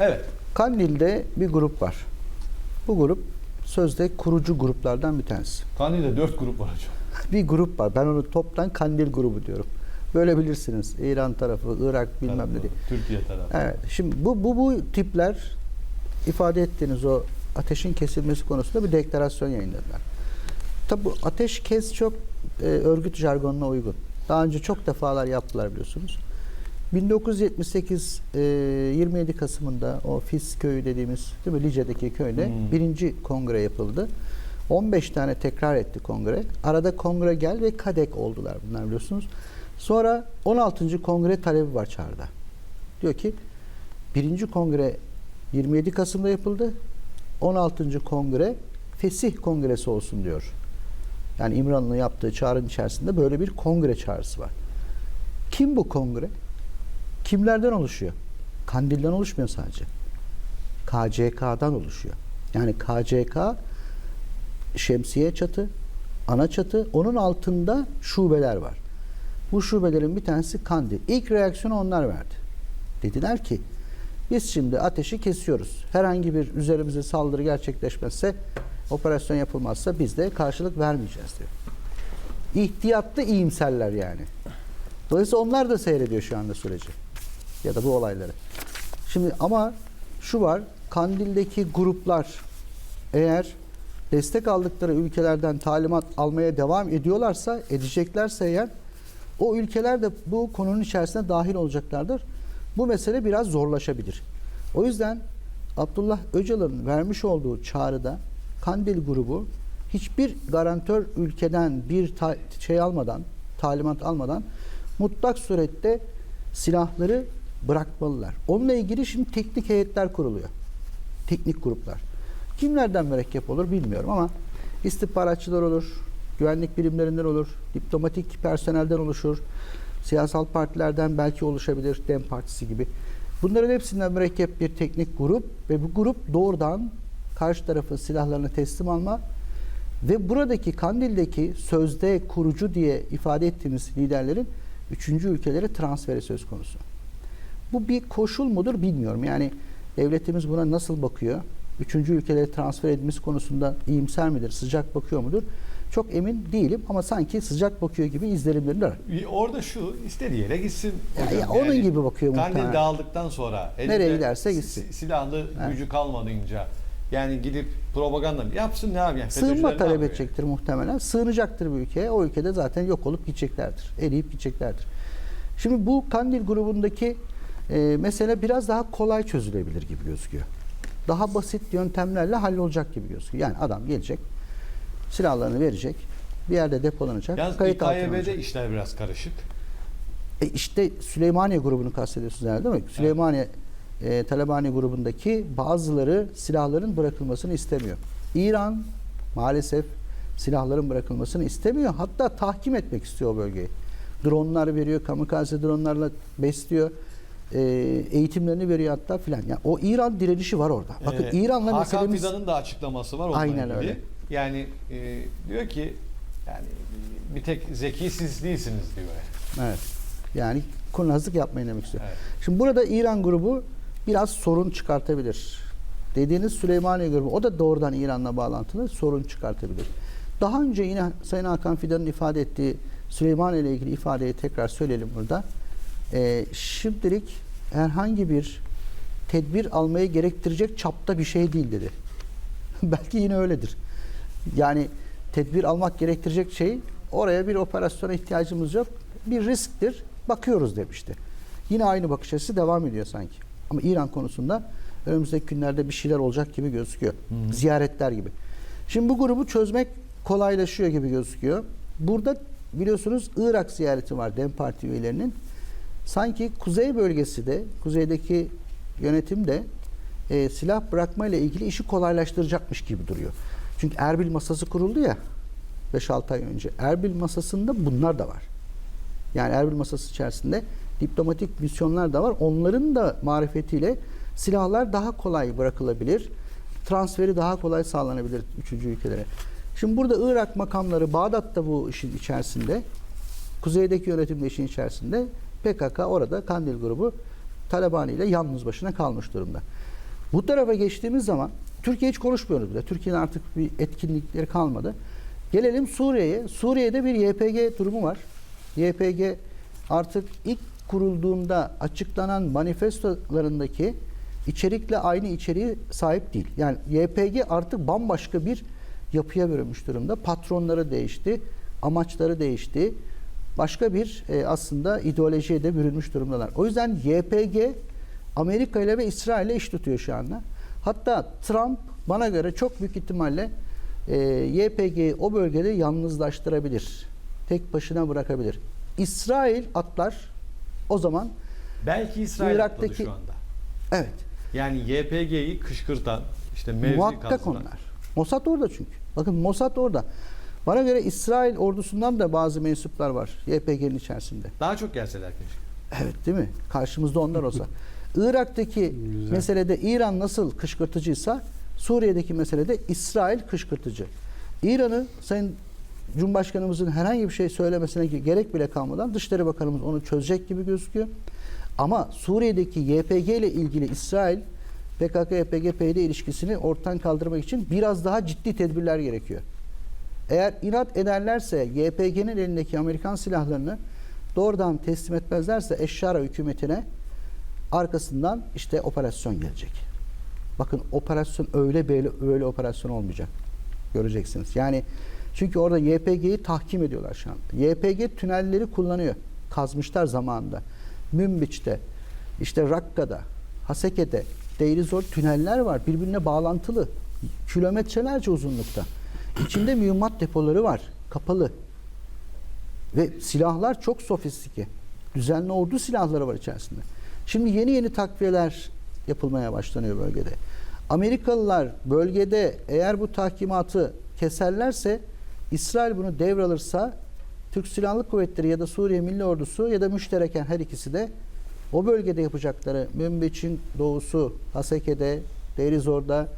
Evet. Kandil'de bir grup var. Bu grup sözde kurucu gruplardan bir tanesi. Kandil'de dört grup var hocam. Bir grup var. Ben onu toptan Kandil grubu diyorum. Böyle bilirsiniz. İran tarafı, Irak bilmem ne diye. Türkiye tarafı. Evet. Şimdi bu, bu, bu tipler ifade ettiğiniz o ateşin kesilmesi konusunda bir deklarasyon yayınladılar. Tabi bu ateş kes çok e, örgüt jargonuna uygun. Daha önce çok defalar yaptılar biliyorsunuz. 1978 e, 27 Kasım'ında o Fis köyü dediğimiz değil mi Lice'deki köyde Hmm. birinci kongre yapıldı. 15 tane tekrar etti kongre. Arada kongre gel ve kadek oldular bunlar biliyorsunuz. Sonra 16. kongre talebi var çağrıda. Diyor ki birinci kongre 27 Kasım'da yapıldı. 16. kongre Fesih Kongresi olsun diyor. Yani İmranlı'nın yaptığı çağrının içerisinde böyle bir kongre çağrısı var. Kim bu kongre? Kimlerden oluşuyor? Kandil'den oluşmuyor sadece. KCK'dan oluşuyor. Yani KCK şemsiye çatı, ana çatı, onun altında şubeler var. Bu şubelerin bir tanesi Kandil. İlk reaksiyonu onlar verdi. Dediler ki biz şimdi ateşi kesiyoruz. Herhangi bir üzerimize saldırı gerçekleşmezse, operasyon yapılmazsa biz de karşılık vermeyeceğiz diyor. İhtiyatlı iyimserler yani. Dolayısıyla onlar da seyrediyor şu anda süreci. Ya da bu olayları. Şimdi ama şu var, Kandil'deki gruplar eğer destek aldıkları ülkelerden talimat almaya devam ediyorlarsa, edeceklerse eğer o ülkeler de bu konunun içerisine dahil olacaklardır. Bu mesele biraz zorlaşabilir. O yüzden Abdullah Öcalan'ın vermiş olduğu çağrıda Kandil grubu hiçbir garantör ülkeden bir şey almadan, talimat almadan mutlak surette silahları bırakmalılar. Onunla ilgili şimdi teknik heyetler kuruluyor. Teknik gruplar. Kimlerden mürekkep olur bilmiyorum ama istihbaratçılar olur, güvenlik birimlerinden olur, diplomatik personelden oluşur, siyasal partilerden belki oluşabilir, DEM Partisi gibi. Bunların hepsinden mürekkep bir teknik grup ve bu grup doğrudan karşı tarafın silahlarını teslim alma ve buradaki Kandil'deki sözde kurucu diye ifade ettiğimiz liderlerin üçüncü ülkelere transferi söz konusu. Bu bir koşul mudur bilmiyorum. Yani devletimiz buna nasıl bakıyor? Üçüncü ülkelere transfer edilmesi konusunda iyimser midir, sıcak bakıyor mudur? Çok emin değilim ama sanki sıcak bakıyor gibi izlenimleri de var. Orada şu istediği yere gitsin. Ya- hocam. ya onun gibi bakıyor Kandil muhtemelen. dağıldıktan sonra Nereye giderse si- gitsin. si- silahlı Evet. gücü kalmadığınca yani gidip propaganda mı yapsın ne yapayım? Sığınma talep edecektir muhtemelen. Sığınacaktır bir ülkeye. O ülkede zaten yok olup gideceklerdir. Eriyip gideceklerdir. Şimdi bu Kandil grubundaki e, mesele biraz daha kolay çözülebilir gibi gözüküyor. Daha basit yöntemlerle hallolacak gibi gözüküyor. Yani adam gelecek, silahlarını verecek, bir yerde depolanacak, Yalnız kayıt altına alınacak. işler biraz karışık. E işte Süleymaniye grubunu kastediyorsunuz herhalde değil mi? Süleymaniye e, Talabani grubundaki bazıları silahların bırakılmasını istemiyor. İran maalesef silahların bırakılmasını istemiyor. Hatta tahkim etmek istiyor o bölgeyi. Dronlar veriyor, kamikaze dronlarla besliyor. E, eğitimlerini veriyor hatta filan. Yani o İran direnişi var orada. Bakın Ee, İran'la Hakan meselemiz Fidan'ın da açıklaması var Aynen ilgili. öyle. Yani e, diyor ki yani bir tek zeki siz değilsiniz diyor. Evet. Yani kurnazlık yapmayın demek istiyor. Evet. Şimdi burada İran grubu biraz sorun çıkartabilir. Dediğiniz Süleymaniye grubu o da doğrudan İran'la bağlantılı sorun çıkartabilir. Daha önce yine Sayın Hakan Fidan'ın ifade ettiği Süleymaniye ile ilgili ifadeyi tekrar söyleyelim burada. Ee, şimdilik herhangi bir tedbir almayı gerektirecek çapta bir şey değil dedi. Belki yine öyledir. Yani tedbir almak gerektirecek şey oraya bir operasyona ihtiyacımız yok. Bir risktir. Bakıyoruz demişti. Yine aynı bakış açısı devam ediyor sanki. Ama İran konusunda önümüzdeki günlerde bir şeyler olacak gibi gözüküyor. Ziyaretler gibi. Şimdi bu grubu çözmek kolaylaşıyor gibi gözüküyor. Burada biliyorsunuz Irak ziyareti var DEM Parti üyelerinin. Sanki kuzey bölgesi de, kuzeydeki yönetim de e, silah bırakma ile ilgili işi kolaylaştıracakmış gibi duruyor. Çünkü Erbil masası kuruldu ya 5-6 ay önce. Erbil masasında bunlar da var. Yani Erbil masası içerisinde diplomatik misyonlar da var. Onların da marifetiyle silahlar daha kolay bırakılabilir. Transferi daha kolay sağlanabilir üçüncü ülkelere. Şimdi burada Irak makamları Bağdat da bu işin içerisinde. Kuzeydeki yönetim de işin içerisinde. PKK orada Kandil grubu Taliban ile yalnız başına kalmış durumda. Bu tarafa geçtiğimiz zaman Türkiye hiç konuşmuyoruz bile. Türkiye'nin artık bir etkinlikleri kalmadı. Gelelim Suriye'ye. Suriye'de bir YPG durumu var. YPG artık ilk kurulduğunda açıklanan manifestolarındaki içerikle aynı içeriği sahip değil. Yani YPG artık bambaşka bir yapıya bürünmüş durumda. Patronları değişti, amaçları değişti. Başka bir e, aslında ideolojiye de bürünmüş durumdalar. O yüzden YPG Amerika ile ve İsrail ile iş tutuyor şu anda. Hatta Trump bana göre çok büyük ihtimalle e, YPG'yi o bölgede yalnızlaştırabilir. Tek başına bırakabilir. İsrail atlar o zaman Belki İsrail Irak'taki- atladı şu anda. evet Yani YPG'yi kışkırtan, işte mevzi muhakkak kazdıran. onlar. Mossad orada çünkü. Bakın Mossad orada. Bana göre İsrail ordusundan da bazı mensuplar var YPG'nin içerisinde. Daha çok gelseler keşke. Evet değil mi? Karşımızda onlar olsa. Irak'taki Güzel. meselede İran nasıl kışkırtıcıysa Suriye'deki meselede İsrail kışkırtıcı. İran'ı Sayın Cumhurbaşkanımızın herhangi bir şey söylemesine gerek bile kalmadan Dışişleri Bakanımız onu çözecek gibi gözüküyor. Ama Suriye'deki YPG ile ilgili İsrail PKK-YPG-PYD ilişkisini ortadan kaldırmak için biraz daha ciddi tedbirler gerekiyor. Eğer inat ederlerse YPG'nin elindeki Amerikan silahlarını doğrudan teslim etmezlerse Eşşara hükümetine arkasından işte operasyon gelecek. Bakın operasyon öyle böyle öyle operasyon olmayacak. Göreceksiniz. Yani çünkü orada YPG'yi tahkim ediyorlar şu an. YPG tünelleri kullanıyor. Kazmışlar zamanında. Münbiç'te, işte Rakka'da, Haseke'de, Deirizor tüneller var. Birbirine bağlantılı. Kilometrelerce uzunlukta. İçinde mühimmat depoları var. Kapalı. Ve silahlar çok sofistike. Düzenli ordu silahları var içerisinde. Şimdi yeni yeni takviyeler yapılmaya başlanıyor bölgede. Amerikalılar bölgede eğer bu tahkimatı keserlerse İsrail bunu devralırsa Türk Silahlı Kuvvetleri ya da Suriye Milli Ordusu ya da müştereken her ikisi de o bölgede yapacakları Münbiç'in doğusu, Haseke'de, Derizor'da,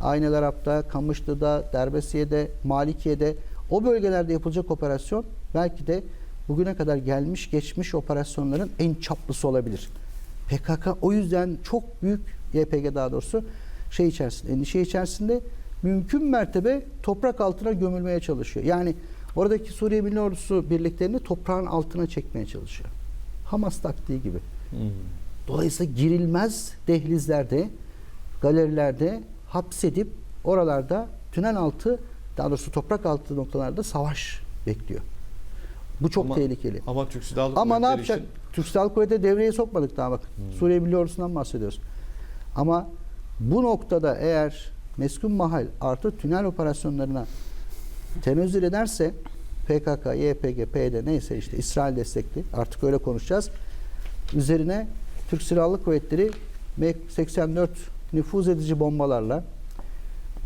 Aynel Arap'ta, Kamışlı'da, Derbesiye'de, Malikiye'de o bölgelerde yapılacak operasyon belki de bugüne kadar gelmiş geçmiş operasyonların en çaplısı olabilir. PKK o yüzden çok büyük YPG daha doğrusu şey içerisinde, endişe içerisinde mümkün mertebe toprak altına gömülmeye çalışıyor. Yani oradaki Suriye Milli Ordusu birliklerini toprağın altına çekmeye çalışıyor. Hamas taktiği gibi. Hmm. Dolayısıyla girilmez dehlizlerde, galerilerde hapsedip oralarda tünel altı, daha doğrusu toprak altı noktalarda savaş bekliyor. Bu çok Ama- tehlikeli. Ama Türk Silahlı Ama ne Kuvvetleri yapacak? için- Türk Silahlı Kuvvetleri devreye sokmadık daha bakın. Hmm. Suriye Milli Ordusu'ndan bahsediyoruz. Ama bu noktada eğer meskun mahal artı tünel operasyonlarına tenezzül ederse PKK, YPG, PYD neyse işte İsrail destekli artık öyle konuşacağız. Üzerine Türk Silahlı Kuvvetleri MiG-84 nüfuz edici bombalarla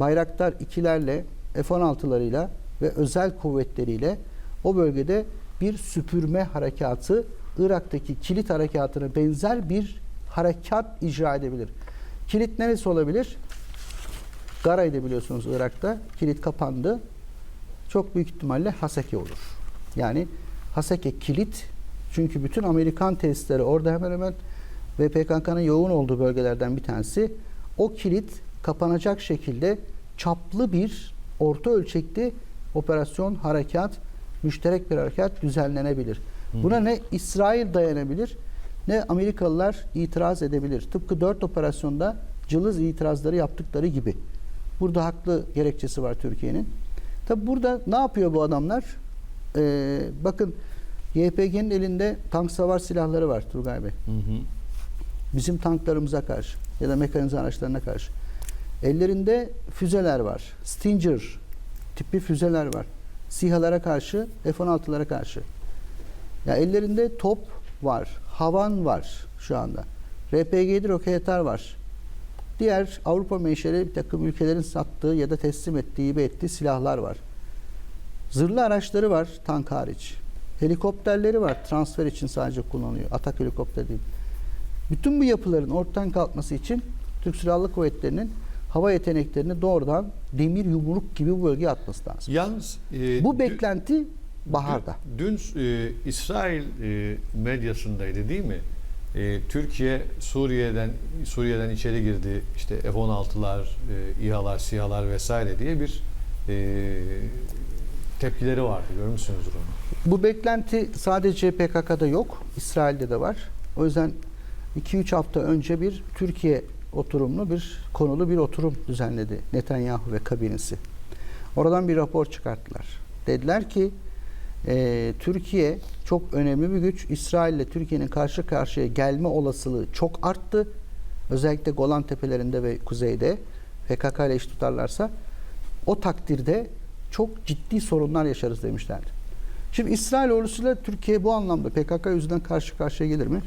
Bayraktar 2'lerle F-16'larıyla ve özel kuvvetleriyle o bölgede bir süpürme harekatı Irak'taki kilit harekatına benzer bir harekat icra edebilir. Kilit neresi olabilir? Garay'da biliyorsunuz Irak'ta. Kilit kapandı. Çok büyük ihtimalle Haseke olur. Yani Haseke kilit. Çünkü bütün Amerikan tesisleri orada hemen hemen ve PKK'nın yoğun olduğu bölgelerden bir tanesi. O kilit kapanacak şekilde çaplı bir orta ölçekli operasyon, harekat, müşterek bir harekat düzenlenebilir. Buna ne İsrail dayanabilir ne Amerikalılar itiraz edebilir. Tıpkı dört operasyonda cılız itirazları yaptıkları gibi. Burada haklı gerekçesi var Türkiye'nin. Tabi burada ne yapıyor bu adamlar? Ee, bakın YPG'nin elinde tank savar silahları var Turgay Bey. Hı hı. Bizim tanklarımıza karşı ya da mekanize araçlarına karşı. Ellerinde füzeler var. Stinger tipi füzeler var. SİHA'lara karşı, F-16'lara karşı. Ya ellerinde top var, havan var şu anda. RPG roketler var. Diğer Avrupa menşeli bir takım ülkelerin sattığı ya da teslim ettiği, hibe ettiği silahlar var. Zırhlı araçları var tank hariç. Helikopterleri var transfer için sadece kullanılıyor. Atak helikopter değil. Bütün bu yapıların ortadan kalkması için Türk Silahlı Kuvvetleri'nin hava yeteneklerini doğrudan demir yumruk gibi bu bölgeye atması lazım. Yalnız e, Bu beklenti baharda. Dün, dün, e, İsrail e, medyasındaydı değil mi? e, Türkiye Suriye'den Suriye'den içeri girdi. İşte F-16'lar, e, İHA'lar, SİHA'lar vesaire diye bir e, tepkileri vardı. Görmüşsünüzdür onu. Bu beklenti sadece PKK'da yok, İsrail'de de var. O yüzden 2-3 hafta önce bir Türkiye oturumlu bir konulu bir oturum düzenledi Netanyahu ve kabinesi. Oradan bir rapor çıkarttılar. Dediler ki e, Türkiye çok önemli bir güç. İsrail ile Türkiye'nin karşı karşıya gelme olasılığı çok arttı. Özellikle Golan Tepelerinde ve kuzeyde PKK ile iş tutarlarsa o takdirde çok ciddi sorunlar yaşarız demişlerdi. Şimdi İsrail ordusuyla Türkiye bu anlamda PKK yüzünden karşı karşıya gelir mi?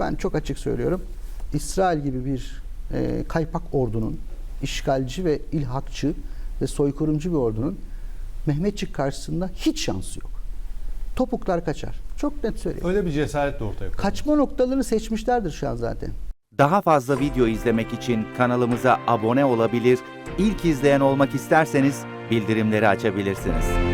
Ben çok açık söylüyorum. İsrail gibi bir e, kaypak ordunun, işgalci ve ilhakçı ve soykırımcı bir ordunun Mehmetçik karşısında hiç şansı yok. Topuklar kaçar. Çok net söylüyorum. Öyle bir cesaret de ortaya koydu. Kaçma noktalarını seçmişlerdir şu an zaten. Daha fazla video izlemek için kanalımıza abone olabilir, ilk izleyen olmak isterseniz bildirimleri açabilirsiniz.